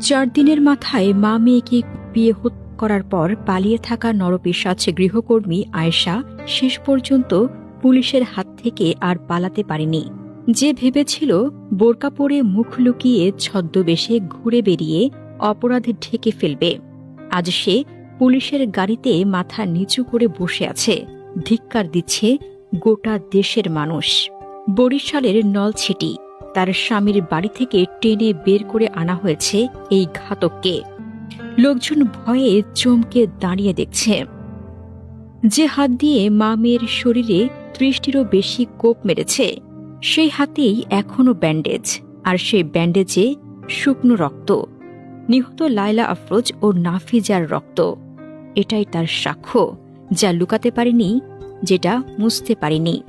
চার দিনের মাথায় মা মেয়েকে বিয়ে হত্যা করার পর পালিয়ে থাকা নরপিসাচ গৃহকর্মী আয়েশা শেষ পর্যন্ত পুলিশের হাত থেকে আর পালাতে পারেনি। যে ভেবেছিল বোরকা পরে মুখ লুকিয়ে ছদ্মবেশে ঘুরে বেরিয়ে অপরাধ ঢেকে ফেলবে। আজ সে পুলিশের গাড়িতে মাথা নিচু করে বসে আছে। ধিক্কার দিচ্ছে গোটা দেশের মানুষ। বরিশালের নলছিটি। তার স্বামীর বাড়ি থেকে টেনে বের করে আনা হয়েছে এই ঘাতককে। লোকজন ভয়ে চমকে দাঁড়িয়ে দেখছে। যে হাত দিয়ে মা মেয়ের শরীরে ত্রিশটিরও বেশি কোপ মেরেছে, সেই হাতেই এখনও ব্যান্ডেজ, আর সেই ব্যান্ডেজে শুকনো রক্ত। নিহত লাইলা আফরোজ ও নাফিজার রক্ত। এটাই তার সাক্ষ্য, যা লুকাতে পারেনি, যেটা মুছতে পারেনি।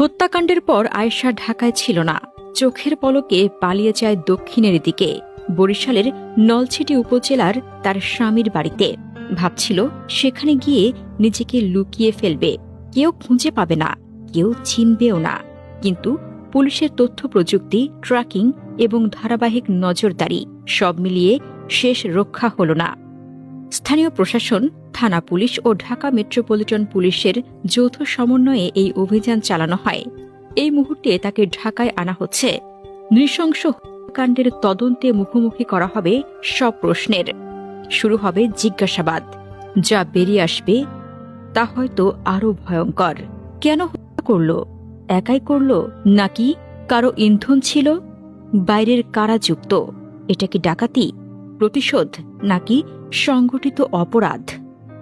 হত্যাকাণ্ডের পর আয়েশা ঢাকায় ছিল না। চোখের পলকে পালিয়ে যায় দক্ষিণের দিকে, বরিশালের নলছিটি উপজেলার তার স্বামীর বাড়িতে। ভাবছিল সেখানে গিয়ে নিজেকে লুকিয়ে ফেলবে। কেউ খুঁজে পাবে না, কেউ চিনবেও না। কিন্তু পুলিশের তথ্য প্রযুক্তি, ট্র্যাকিং এবং ধারাবাহিক নজরদারি সব মিলিয়ে শেষ রক্ষা হল না। স্থানীয় প্রশাসন, থানা পুলিশ ও ঢাকা মেট্রোপলিটন পুলিশের যৌথ সমন্বয়ে এই অভিযান চালানো হয়। এই মুহূর্তে তাকে ঢাকায় আনা হচ্ছে। নৃশংস হত্যাকাণ্ডের তদন্তে মুখোমুখি করা হবে সব প্রশ্নের। শুরু হবে জিজ্ঞাসাবাদ। যা বেরিয়ে আসবে, তা হয়তো আরও ভয়ঙ্কর। কেন হত্যা করল? একাই করল? নাকি কারও ইন্ধন ছিল? বাইরের কারা যুক্ত? এটা কি ডাকাতি, প্রতিশোধ, নাকি সংগঠিত অপরাধ?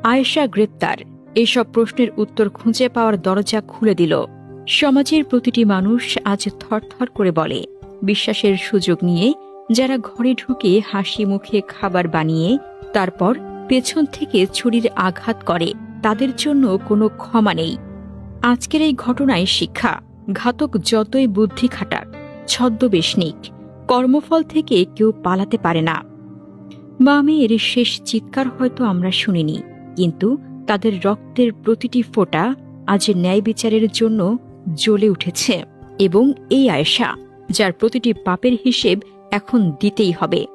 আয়েশা গ্রেপ্তার। এসব প্রশ্নের উত্তর খুঁজে পাওয়ার দরজা খুলে দিল। সমাজের প্রতিটি মানুষ আজ থরথর করে বলে। বিশ্বাসের সুযোগ নিয়ে যারা ঘরে ঢুকে হাসি মুখে খাবার বানিয়ে, তারপর পেছন থেকে ছুরির আঘাত করে, তাদের জন্য কোনো ক্ষমা নেই। আজকের এই ঘটনায় শিক্ষা, ঘাতক যতই বুদ্ধি খাটাক ছদ্মবেশনিক কর্মফল থেকে কেউ পালাতে পারে না। মা মেয়ের শেষ চিৎকার হয়তো আমরা শুনিনি, কিন্তু তাদের রক্তের প্রতিটি ফোঁটা আজ ন্যায় বিচারের জন্য জ্বলে উঠেছে এবং এই আয়েশা, যার প্রতিটি পাপের হিসেব এখন দিতেই হবে।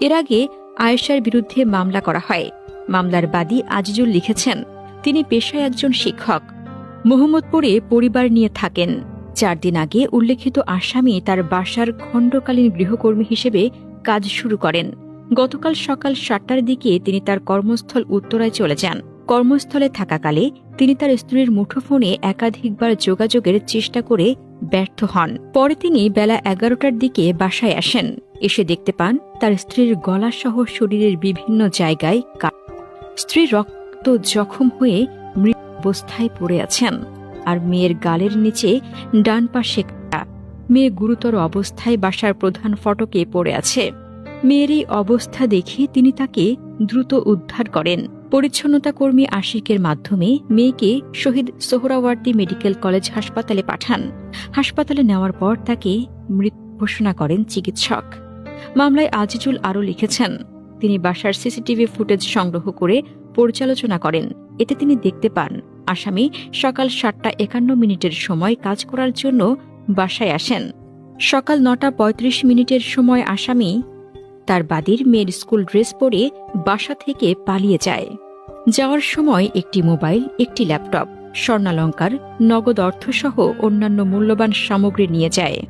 এর আগে আয়েশার বিরুদ্ধে মামলা করা হয়। মামলার বাদী আজিজুল লিখেছেন, তিনি পেশায় একজন শিক্ষক। মোহাম্মদপুরে পরিবার নিয়ে থাকেন। চার দিন আগে উল্লেখিত আসামি তার বাসার খণ্ডকালীন গৃহকর্মী হিসেবে কাজ শুরু করেন। গতকাল সকাল সাতটার দিকে তিনি তার কর্মস্থল উত্তরায় চলে যান। কর্মস্থলে থাকাকালে তিনি তার স্ত্রীর মুঠোফোনে একাধিকবার যোগাযোগের চেষ্টা করে ব্যর্থ হন। পরে তিনি বেলা এগারোটার দিকে বাসায় আসেন। এসে দেখতে পান তার স্ত্রীর গলাসহ শরীরের বিভিন্ন জায়গায় স্ত্রী রক্ত জখম হয়ে মৃত অবস্থায় পড়ে আছেন আর মেয়ের গালের নিচে ডান পাশে মেয়ে গুরুতর অবস্থায় বাসার প্রধান ফটকে পড়ে আছে। মেয়ের এই অবস্থা দেখে তিনি তাকে দ্রুত উদ্ধার করেন। পরিচ্ছন্নতা কর্মী আশিকের মাধ্যমে মেয়েকে শহীদ সোহরাওয়ার্দী মেডিকেল কলেজ হাসপাতালে পাঠান। হাসপাতালে নেওয়ার পর তাকে মৃত ঘোষণা করেন চিকিৎসক। মামলায় আজিজুল আরও লিখেছেন, তিনি বাসার সিসিটিভি ফুটেজ সংগ্রহ করে পর্যালোচনা করেন। এতে তিনি দেখতে পান, আসামি সকাল সাতটা একান্ন মিনিটের সময় কাজ করার জন্য বাসায় আসেন। সকাল নটা পঁয়ত্রিশ মিনিটের সময় আসামি তার বাদির মেয়ের স্কুল ড্রেস পরে বাসা থেকে পালিয়ে যায়। যাওয়ার সময় একটি মোবাইল, একটি ল্যাপটপ, স্বর্ণালঙ্কার, নগদ অর্থসহ অন্যান্য মূল্যবান সামগ্রী নিয়ে যায়।